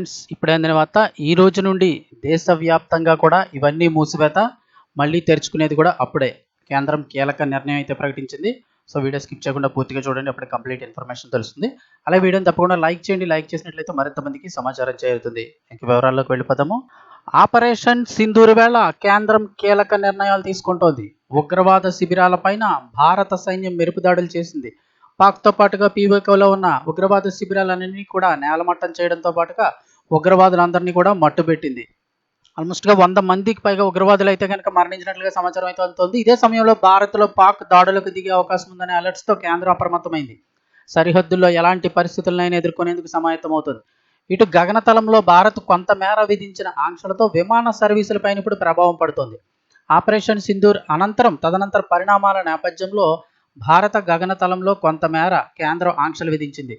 Friends ఇప్పుడైన తర్వాత ఈ రోజు నుండి దేశవ్యాప్తంగా కూడా ఇవన్నీ మూసివేత మళ్ళీ తెరుచుకునేది కూడా అప్పుడే. కేంద్రం కీలక నిర్ణయం అయితే ప్రకటించింది. సో వీడియో స్కిప్ చేయకుండా పూర్తిగా చూడండి అప్పుడే కంప్లీట్ ఇన్ఫర్మేషన్ తెలుస్తుంది. అలాగే వీడియోని తప్పకుండా లైక్ చేయండి లైక్ చేసినట్లయితే మరింత మందికి సమాచారం చేరుతుంది. ఇంక వివరాల్లోకి వెళ్ళిపోదాము. ఆపరేషన్ సింధూర్ వేళ కేంద్రం కీలక నిర్ణయాలు తీసుకుంటోంది. ఉగ్రవాద శిబిరాలపైన భారత సైన్యం మెరుపుదాడులు చేసింది. పాక్తో పాటుగా పీవోకోలో ఉన్న ఉగ్రవాద శిబిరాలన్నీ కూడా నేలమట్టం చేయడంతో పాటుగా ఉగ్రవాదులందరినీ కూడా మట్టుబెట్టింది ఆల్మోస్ట్గా వంద మందికి పైగా ఉగ్రవాదులు అయితే కనుక మరణించినట్లుగా సమాచారం అయితే అందుతోంది. ఇదే సమయంలో భారత్లో పాక్ దాడులకు దిగే అవకాశం ఉందనే అలర్ట్స్తో కేంద్రం అప్రమత్తమైంది. సరిహద్దుల్లో ఎలాంటి పరిస్థితులనైనా ఎదుర్కొనేందుకు సమాయత్తమవుతుంది. ఇటు గగనతలంలో భారత్ కొంతమేర విధించిన ఆంక్షలతో విమాన సర్వీసులపైన ఇప్పుడు ప్రభావం పడుతోంది. ఆపరేషన్ సింధూర్ అనంతరం తదనంతర పరిణామాల నేపథ్యంలో భారత గగనతలంలో కొంతమేర కేంద్రం ఆంక్షలు విధించింది.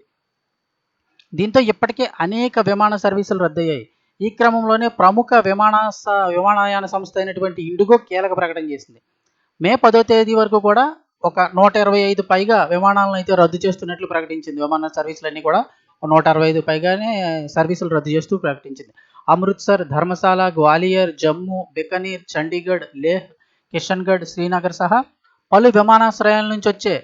దీంతో ఇప్పటికే అనేక విమాన సర్వీసులు రద్దయ్యాయి. ఈ క్రమంలోనే ప్రముఖ విమాన విమానయాన సంస్థ అయినటువంటి ఇండిగో కీలక ప్రకటన చేసింది. మే పదో తేదీ వరకు కూడా ఒక నూట ఇరవై ఐదు పైగా విమానాలను అయితే రద్దు చేస్తున్నట్లు ప్రకటించింది. విమాన సర్వీసులన్నీ కూడా నూట అరవై ఐదు పైగానే సర్వీసులు రద్దు చేస్తూ ప్రకటించింది. అమృత్సర్ ధర్మశాల గ్వాలియర్ జమ్మూ బికనీర్ చండీగఢ్ లేహ్ కిషన్గఢ్ శ్రీనగర్ సహా పలు విమానాశ్రయాల నుంచి వచ్చే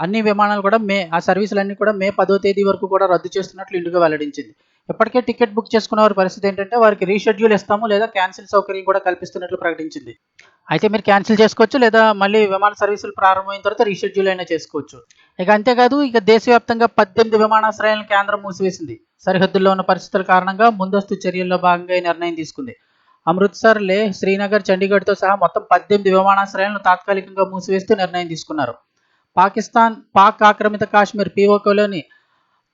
అన్ని విమానాలు కూడా మే ఆ సర్వీసులన్నీ కూడా మే పదో తేదీ వరకు కూడా రద్దు చేస్తున్నట్లు ఇండిగో వెల్లడించింది. ఇప్పటికే టికెట్ బుక్ చేసుకున్న వారి పరిస్థితి ఏంటంటే వారికి రీషెడ్యూల్ ఇస్తాము లేదా క్యాన్సిల్ సౌకర్యం కూడా కల్పిస్తున్నట్లు ప్రకటించింది. అయితే మీరు క్యాన్సిల్ చేసుకోవచ్చు లేదా మళ్ళీ విమాన సర్వీసులు ప్రారంభమైన తర్వాత రీషెడ్యూల్ అయినా చేసుకోవచ్చు. ఇక అంతేకాదు ఇక దేశవ్యాప్తంగా పద్దెనిమిది విమానాశ్రయాలను కేంద్రం మూసివేసింది. సరిహద్దుల్లో ఉన్న పరిస్థితుల కారణంగా ముందస్తు చర్యల్లో భాగంగా ఈ నిర్ణయం తీసుకుంది. అమృత్సర్ లే శ్రీనగర్ చండీగఢ్తో సహా మొత్తం పద్దెనిమిది విమానాశ్రయాలను తాత్కాలికంగా మూసివేస్తూ నిర్ణయం తీసుకున్నారు. పాకిస్తాన్ పాక్ ఆక్రమిత కాశ్మీర్ పీఓకేలోని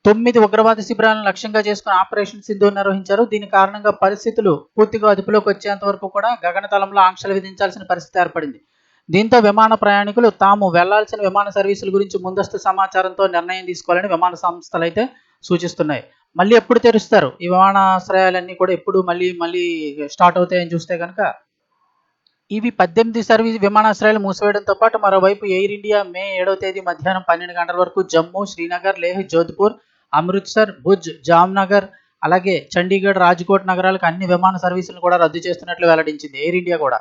తొమ్మిది ఉగ్రవాద శిబిరాలను లక్ష్యంగా చేసుకుని ఆపరేషన్ సింధు నిర్వహించారు. దీని కారణంగా పరిస్థితులు పూర్తిగా అదుపులోకి వచ్చేంత వరకు కూడా గగనతలంలో ఆంక్షలు విధించాల్సిన పరిస్థితి ఏర్పడింది. దీంతో విమాన ప్రయాణికులు తాము వెళ్ళాల్సిన విమాన సర్వీసుల గురించి ముందస్తు సమాచారంతో నిర్ణయం తీసుకోవాలని విమాన సంస్థలు అయితే సూచిస్తున్నాయి. మళ్ళీ ఎప్పుడు తెరుస్తారు? ఈ విమానాశ్రయాలన్నీ కూడా ఎప్పుడు మళ్ళీ మళ్ళీ స్టార్ట్ అవుతాయని చూస్తే కనుక ఇవి పద్దెనిమిది సర్వీస్ విమానాశ్రయాలు మూసివేయడంతో పాటు మరోవైపు ఎయిర్ ఇండియా మే ఏడవ తేదీ మధ్యాహ్నం పన్నెండు గంటల వరకు జమ్మూ శ్రీనగర్ లేహ్ జోధ్పూర్ అమృత్సర్ భుజ్ జామ్నగర్ అలాగే చండీగఢ్ రాజ్కోట్ నగరాలకు అన్ని విమాన సర్వీసులను కూడా రద్దు చేస్తున్నట్లు వెల్లడించింది ఎయిర్ ఇండియా కూడా.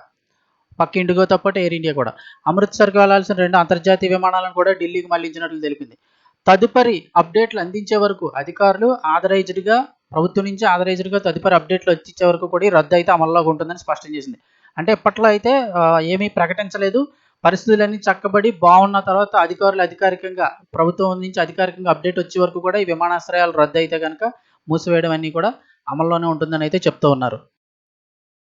పక్క ఇండిగోతో పాటు ఎయిర్ ఇండియా కూడా. అమృత్సర్కి వెళ్ళాల్సిన రెండు అంతర్జాతీయ విమానాలను కూడా ఢిల్లీకి మళ్ళించినట్లు తెలిపింది. తదుపరి అప్డేట్లు అందించే వరకు అధికారులు ఆథరైజ్డ్గా ప్రభుత్వం నుంచి ఆథరైజ్డ్గా తదుపరి అప్డేట్లు వచ్చే వరకు కూడా రద్దు అయితే అమల్లోకి ఉంటుందని స్పష్టం చేసింది. అంటే ఇప్పట్లో అయితే ఏమీ ప్రకటించలేదు. పరిస్థితులన్నీ చక్కబడి బాగున్న తర్వాత అధికారులు అధికారికంగా ప్రభుత్వం నుంచి అధికారికంగా అప్డేట్ వచ్చే వరకు కూడా ఈ విమానాశ్రయాలు రద్దు అయితే కనుక మూసివేయడం అన్నీ కూడా అమల్లోనే ఉంటుందని అయితే చెప్తూ ఉన్నారు.